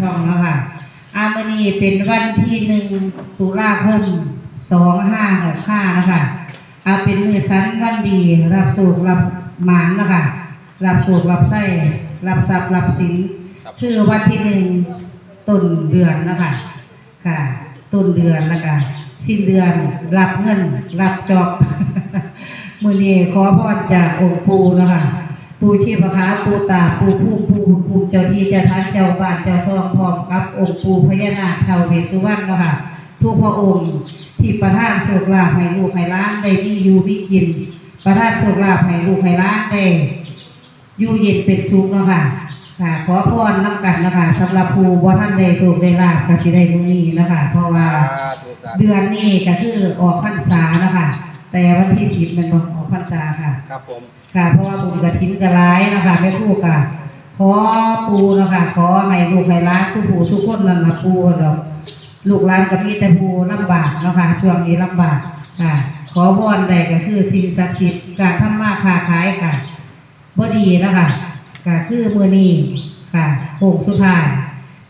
ทองแล้วค่ะอามานีเป็นวันที่หนึ่งตุลาคมสองห้าหกห้านะคะอาเป็นมือสันวันดี รับสูกรับหมานนะคะรับสูกรับไส้รับทรัพย์รับสินคือวันที่หนึ่งต้นเดือนนะคะค่ะ ต้นเดือนนะคะสิ้นเดือนรับเงิน รับจอบมือนี้ขอพรจากองค์ปู่นะคะ ปูชีพคะปูตาปูผู้ปูปูเจ้าที่เจ้าทานเจ้าบ้านเจ้าซองพร้อมกับ องค์ปูพญานาคเทวเวสสุวรรณเนาะค่ะทุกพระองค์ที่ประทานโชคลาภให้ลูกให้ร้านได้ที่อยู่ที่กิน ประทานโชคลาภให้ลูกให้ร้านได้อยู่เย็นเป็นสุขเนาะค่ะค่ะ ขอพรน้ำกันเนาะคะสำหรับผู้บ่ท่านได้โชคได้ลาภก็สิได้มื้อนี้เนาะคะเพราะว่าธุสาธุเดือนนี้ก็คือออกพรรษาเนาะคะ แต่วันที่สิบมันบ่ออกพรรษาค่ะ ครับผม ค่ะ เพราะว่าบุญกระถินกระร้ายนะคะแม่ครู่ค่ะ ขอปูนะคะขอให้ลูกให้ร้านทุกผู้ทุกคนนั่นนะปูดอกลูกร้านกับพี่แต่ปูลำบากเนาะคะช่วงนี้ลำบากค่ะ ขอวอนใดก็คือสิ่งศักดิ์สิทธิ์การทำมาค้าขายค่ะบ่ดีนะคะก็คือมือนี้ค่ะโค้งสุดท้าย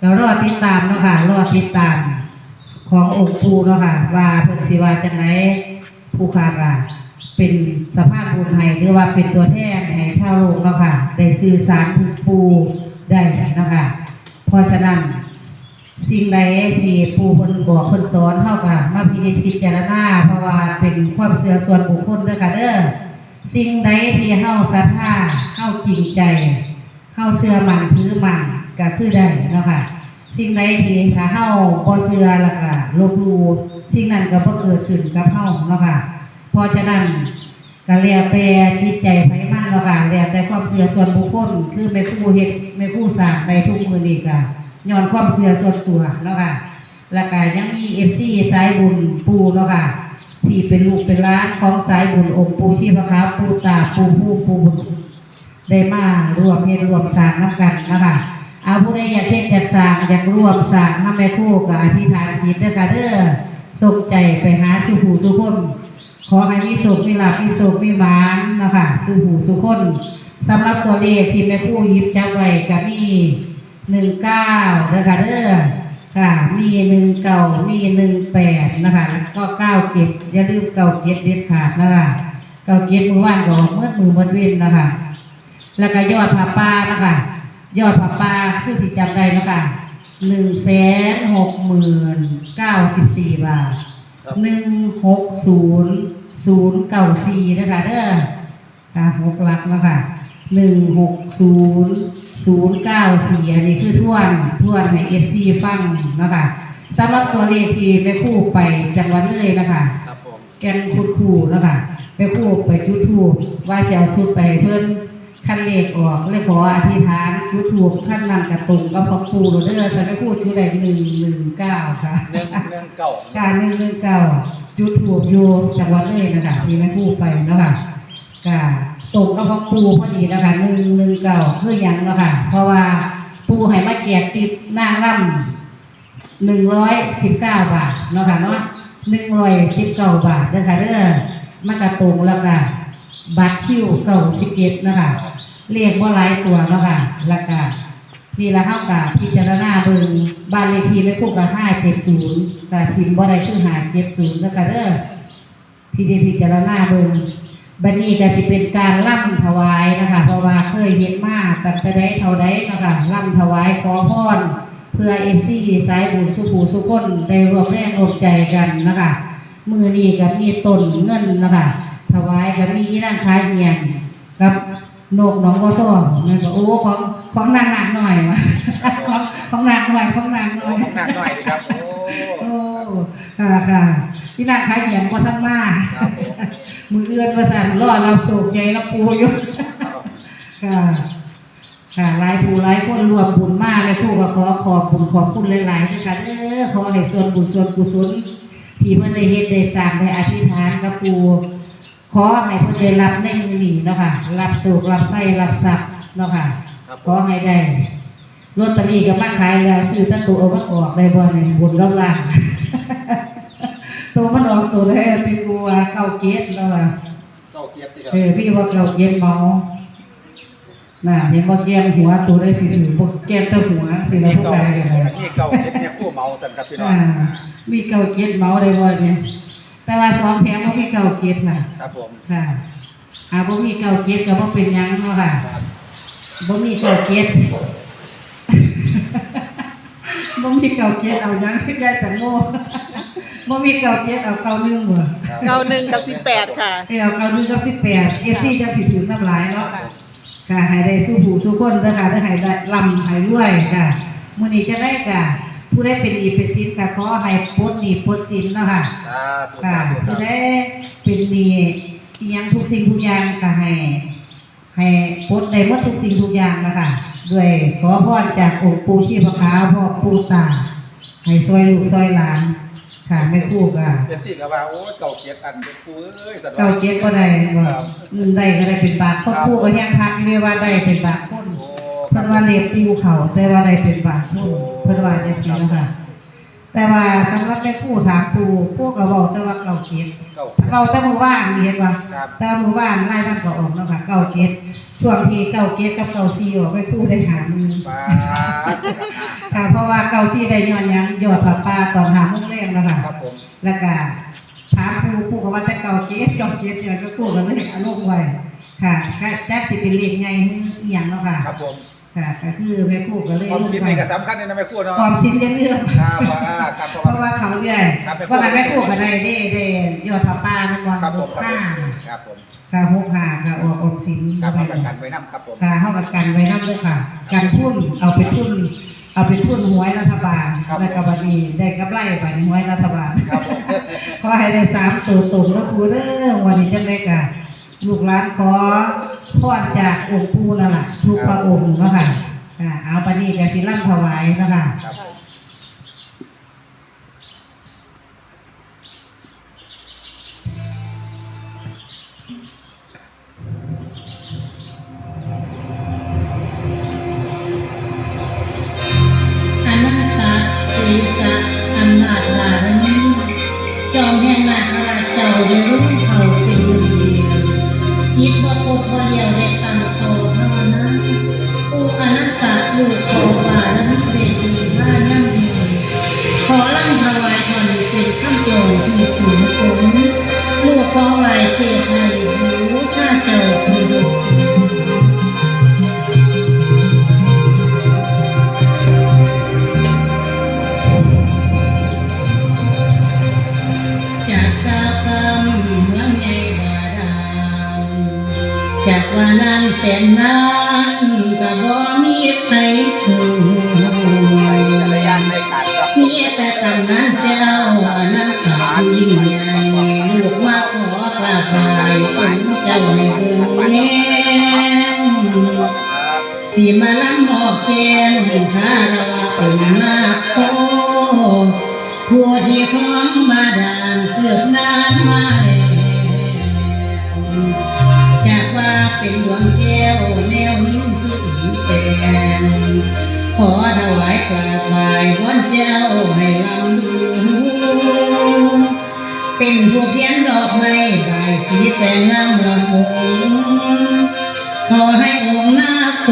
แล้วรอติดตามเนาะคะรอติดตาม ขององค์ปูเนาะค่ะว่าเพิ่นสิว่าจังได ผู้ค้าก็เป็นสภาพบุญให้หรือว่าเป็นตัวแทนให้ชาวโลกเนาะค่ะ ได้สื่อสารถึงปูได้เนาะค่ะ เพราะฉะนั้นสิ่งใดที่ปูเพิ่นบอกเพิ่นสอนเฮาก็มาพิจพิจารณาเพราะว่าเป็นความเชื่อส่วนบุคคลด้อค่ะเด้อสิ่งใดที่เฮาศรัทธาเฮาจริงใจเฮาเชื่อมั่นถือมั่นก็คือได้เนาะค่ะ สิ่งใดที่ถ้าเฮาบ่เชื่อล้วก็ลบลูสิ่งนั้นก็บ่เกิดขึ้นกับเฮาเนาะค่ะเพราะฉะนั้นก็แล้วแต่จิตใจไผมันเนาะค่ะแล้วแต่ความเชื่อส่วนบุคคลคือแม่ครูเฮ็ดแม่ครูสร้างในทุกมือนี้ก็ย้อนความเชื่อส่วนตัวเนาะค่ะแล้วก็ยังมี FC สายบุญปูเนาะค่ะที่เป็นลูกเป็นล้านของสายบุญองค์ปูชีพขาปูตาปูผู้ปูบุญได้มารวมเฮ็ดรวมสร้างน้ำกันนะคะ เอาผู้ใดอยากเฮ็ดอยากสร้างอยากรวมสร้างน้ำแม่คู่กับอธิษฐานจิตเด้อค่ะเด้อส่งใจไปหาสุผูสุคนขอให้มีสุขมีหลับมีสุขมีหมานนะคะสุผูสุคนสำหรับตัวเลขที่แม่คู่ยิบจับไว้ก็มีหนึ่งเก้าเด้อค่ะเด้อค่ะมีหนึ่งเก้ามีหนึ่งแปดนะคะแล้วก็เก้าเจ็ดอย่าลืมเก้าเจ็ดเด็ดขาดนะคะเก้าเจ็ดมือว่านก็ออกเมื่อมือมือเว้นนะคะแล้วก็ยอดผ้าป่านะคะ ยอดผ้าป่าคือสิจำได้นะคะหนึ่งแสนหกหมื่นเก้าสิบสี่บาทครับหนึ่งหกศูนย์ศูนย์เก้าสี่นะคะเด้อค่ะหกหลักนะคะหนึ่งหกศูนย์ศูนย์เก้าสี่อันนี้คือท่วนท่วนให้เอฟซีฟังนะคะสำหรับตัวเลขที่ไปคู่ไปจังหวัดเลยนะคะครับผมแกนคูดคู่แล้วค่ะไปคู่ไปจุดทูบว่าจะเอาชุดไปเพิ่น ขั้นเลขออกเลยขออธิษฐานจุดทูบขั้นนั้นกระตุงก็พอครูโรเดอร์ฉันก็พูดอยู่ได้หนึ่งหนึ่งเก้าค่ะหนึ่งหนึ่งเก่าการหนึ่งหนึ่งเก้าจุดทูบอยู่จังหวัดเลยนะคะที่แม่คู่ไปเนาะคะกาตรงก็พอครูพอดีนะคะหนึ่งหนึ่งเก้าคือหยังเนาะค่ะเพราะว่าปูให้มาแจกติดนางร่ำหนึ่งร้อยสิบเก้าบาทเนาะค่ะเนาะหนึ่งร้อยสิบเก้าบาทเด้อค่ะเด้อมากระตรงแล้วก็ บัตรคิวเก้าสิบเจ็ดนะคะเรียกว่าหลายตัวนะค่ะแล้วก็นี่ละเท่ากับพิจารณาเบิ่งบ้านเลขที่ไม่คู่กับห้าเจ็ดศูนย์แต่พิมพ์บ่ได้คือหาเจ็ดศูนย์แล้วก็เด้อพี่ได้พิจารณาเบิ่งบัดนี้ก็สิเป็นการล่ำถวายนะคะเพราะว่าเคยเห็นมาตั้งแต่ใดเท่าใดนะคะล่ำถวายขอพรเพื่อเอฟซีสายบุญสุภูสุคนได้รวมแรงรวมใจกันนะคะมือนี้กับมีต้นเงินนะคะ ถวายกับมีนั่งคายเงียนกับนกหน้องก็ซ่อนั่นก็โอ้ของของนางหนักหน่อยวะของของนางหน่อยของนางหโอ้น่อยหนักหน่อยดีครับโอ้โอ้ค่ะค่ะที่นางคายเงียนก็ท่านมาครับผมมือเอื้อนประสานรอเราโศกใจเราปูอยู่ค่ะค่ะหลายผู้หลายคนรวมบุญมากเลยผู้ก็ขอขอบบุญขอบคุณหลายๆด้วยกันเออขอให้ส่วนบุญส่วนกุศลที่เพิ่นได้เฮ็ดได้สร้างได้อธิษฐานกับปู ขอให้เพิ่นได้รับในมือนี้เนาะค่ะ รับสุขรับไส้รับทรัพย์เนาะค่ะครับขอให้ได้ลอตเตอรี่ก็มาขายแล้วซื้อตั้งตัวเอามาออกได้บ่เนี่ยบุญรับล่างตัวมันออกตัวได้เป็นกูว่าเก้าเกตแล้วว่าเก้าเกียรติครับเออพี่ว่าเก้าเกตเมาน่ะเห็นบ่แก้มหัวตัวได้สิถือบ่แก้มแต่หัวสิมีแล้วพวกเก่าใดกันเลยมีเก่าเฮ็ดเนี่ยคู่เมาสันครับพี่น้องอ่ามีเก่าเกียรติเมาได้บ่เนี่ย แต่ว่าสองแถมบ่มีเก่าเกียรติค่ะ ครับผม ค่ะอ่าบ่มีเก่าเกียรติก็บ่เป็นหยังเนาะค่ะครับ บ่มีเก่าเกียรติ บ่มีเก่าเกียรติเอาหยังขึ้นได้แต่โง่บ่มีเก่าเกียรติเอาเก่าหนึงบ่ครับเก้าหนึ่งกับสิบแปดค่ะ เอ้ยเอาเก่าหนึงกับ18 FC จะสิถือน้ำลายเนาะค่ะค่ะให้ได้สู้ผู้สู้คนเด้อค่ะได้ให้ได้ร่ำให้รวยค่ะมื้อนี้จะได้ค่ะ ผู้ได้เป็นหนี้เป็นสินก็ขอให้ปลดหนี้ปลดสินเนาะค่ะสาธุค่ะสาธุคผู้รับได้เป็นหนี้อีหยังทุกสิ่งทุกอย่างก็ให้ ให้ปลดได้หมดทุกสิ่งทุกอย่างนะคะด้วยขอพรจากองค์ปู่ชีพขาวพ่อปู่ตาให้ซอยลูกซอยหลานค่ะแม่ครู่ก็เอฟซีก็ว่าโอ้ยเก่าเกียรติอันเป็นคู่เอ้ยสันว่เก้าเจ็ดก็ได้ว่าครับ เงินได้ก็ได้เป็นบาทครอบครัวก็ยังพักอยู่เลยว่าได้เป็นบาทคน โอ้ค เพิ่รับนว่าเล็บติวเขาแต่ว่าได้เป็นบาทคนเพิ่นว่าจังซี่นะคะแต่ว่าสำหรับแม่ครู่ถามปู่ปู่ก็บอกแต่ว่าเก้าเจ็ดเก่าเก้าแต่หมู่บ้านนี่เห็นว่าครับแต่หมู่บ้านไล่บ้านก็ออกเนาะค่ะเก้าเจ็ดช่วงที่เก้าเจ็ดกับเก้าสี่ออกไปพูดได้หามือปาดค่ะเพราะว่าเก้าสี่ได้ย้อนหยังยอดผ้าป่าตอนหาโมงแรงแล้วค่ะครับผมแล้วก็ถามครูครูก็ว่าแต่เก้าเจ็ดเก้าเจ็ดย้อนก็ครูก็เลยเอาลงไว้ค่ะก็แจ๊กสิเป็นเลขใหญ่อหย่างเนาะค่ะ ครับผมค่ะก็คือแม่ครูก็เลยความลงสินไว้นี่ก็สำคัญนี่นะแม่ครู่เนาะความสินยังเรื่องครับว่าครับเพราะเพราะว่าว่าเขาเรื่อยครับแม่ครูว่าแต่แม่ครูก็ได้ได้ได้ยอดผ้าป่ามันวันครับหผมกครับห้าผมครับผมค่ะหกห้าค่ะออกออกสินครับเอาประกันไว้นํครับผมค่ะเข้ากับกันไว้นั่นด้วยค่ะกันทุนเอาไปทุนเอาไปทุนหวยรัฐบาลครับได้กำไรได้กำไรไปหวยรัฐบาลครับผมขอให้ได้สามตัวตรงแล้วครูเด้อวันนี้จังได้กะลูกหลานขอ พรจากองค์ปู่นั่นแหละทุกพระองค์เนาะค่ะค่ะเอาปณีกับศิลป์ถวายเนาะค่ะ จ้าในเบื้องแย้มสีมาลำบอกแก้มคารวะองค์นาโคผู้ที่คล้องมาดานเสือบนานมาแล้วจากว่าเป็นดวงแก้วแนวนิ้วคือหินแปนขอถวายกราบไหว้วันเจ้าให้ลำดู เป็นผู้เพียนดอกไม้ใบสีแต่งงามละมุขอให้องค์นาคโค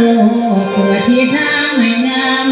เปิดที่ทางให้งาม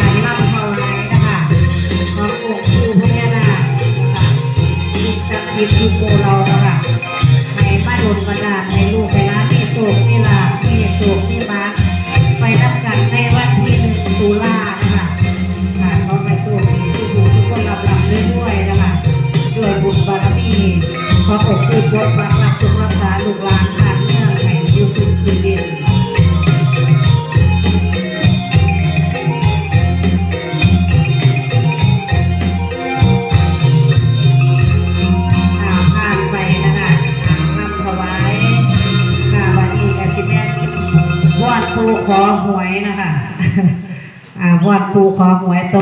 Thank you. ขอหวยนะคะอ่าวัดปูขอหวยตร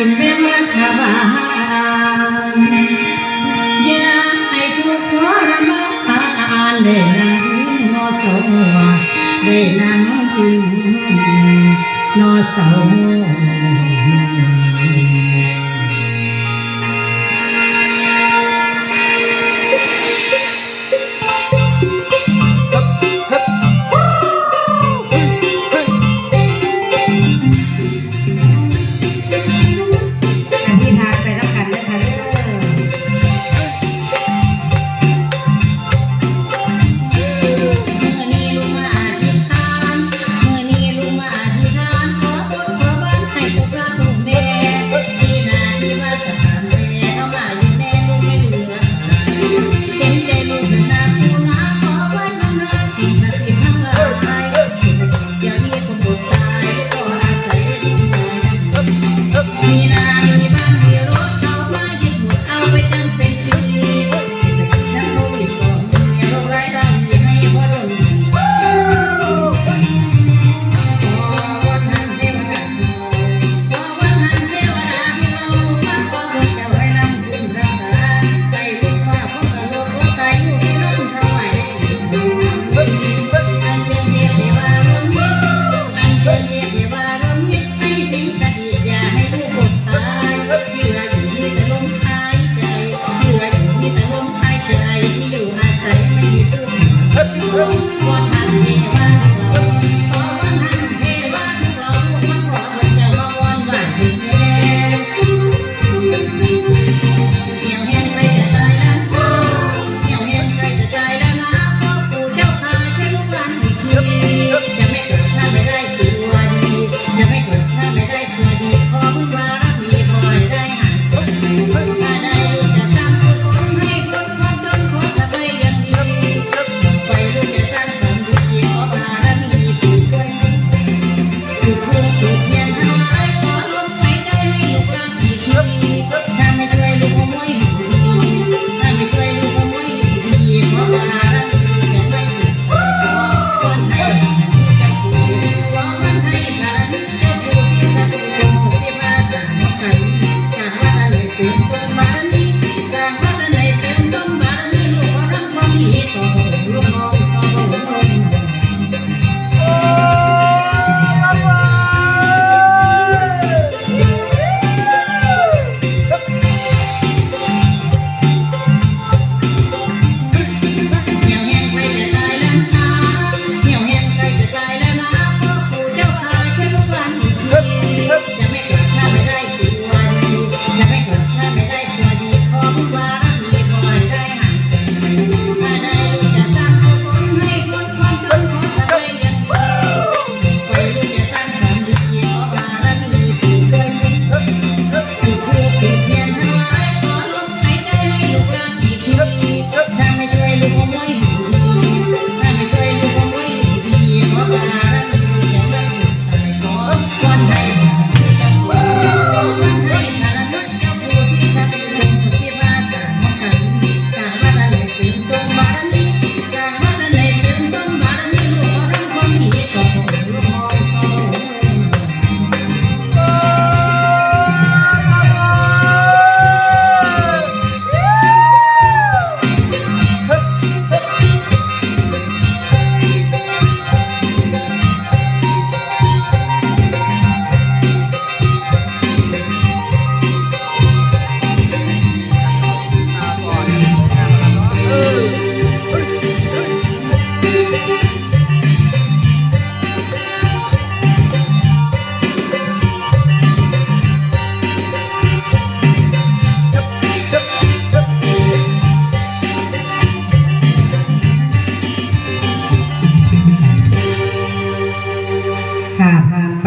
กินแบ่งรักษาบาลอย่าให้ทุกข์ทรมานเลยนะนอสวได้นั่งกินนอสว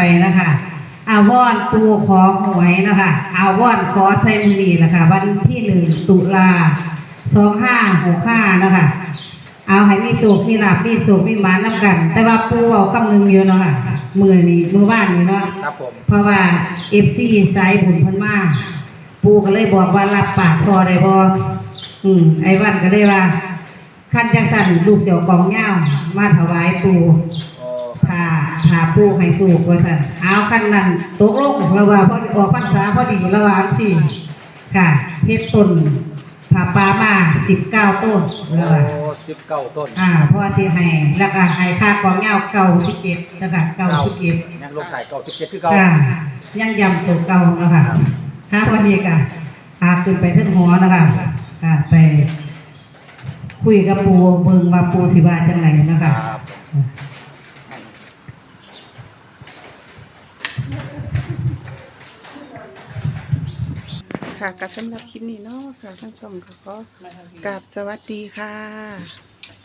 ไปนะคะอาวอนปูขอหวยนะคะอาวอนขอไซมุนีนะคะวันที่หนึ่งตุลาสองห้าหกห้านะคะเอาให้มีโศกมีลาบมีโศกมีหมาน้ำกัน แต่ว่าปูเอาคำหนึ่งอยู่เนาะค่ะมือนี้มือว่านนี้เนาะครับผมเพราะว่าเอฟซีสายบุญเพันมากปูก็เลยบอกว่ารับปากพอได้บ่อืมไอ้วันก็เลยว่าขั้นจังสันลูกเสี่ยวกองเง่ามาถวายปูโอ้ พาพาปูให้สูกว่าสันเอาขั้นนั้นตกลงระว่าพอออกพรรษาพอดีระว่าสิค่ะเฮ็ดต้นผาปามาสิบเก้าต้นระว่าสิบเก้าต้น อ่าเพราะว่าสิให้แล้วก็ให้ค่ากองเง่าเก่าสิบเอ็ดนะคะเก่าสิบเอ็ดยังลงถ่ายเก้าสิบเจ็ดคือเก้าค่ะยังยำตัวเก่าเนาะค่ะครับค่ะวันนี้ก็พาขึ้นไปขึ้นหอนะคะค่ะไปคุยกับปูเบิงว่าปูสิว่าจังไหนนะคคะ ค่ะกับสำหรับคลิปนี้เนาะค่ะท่านผู้ชมก็กราบสวัสดีค่ะ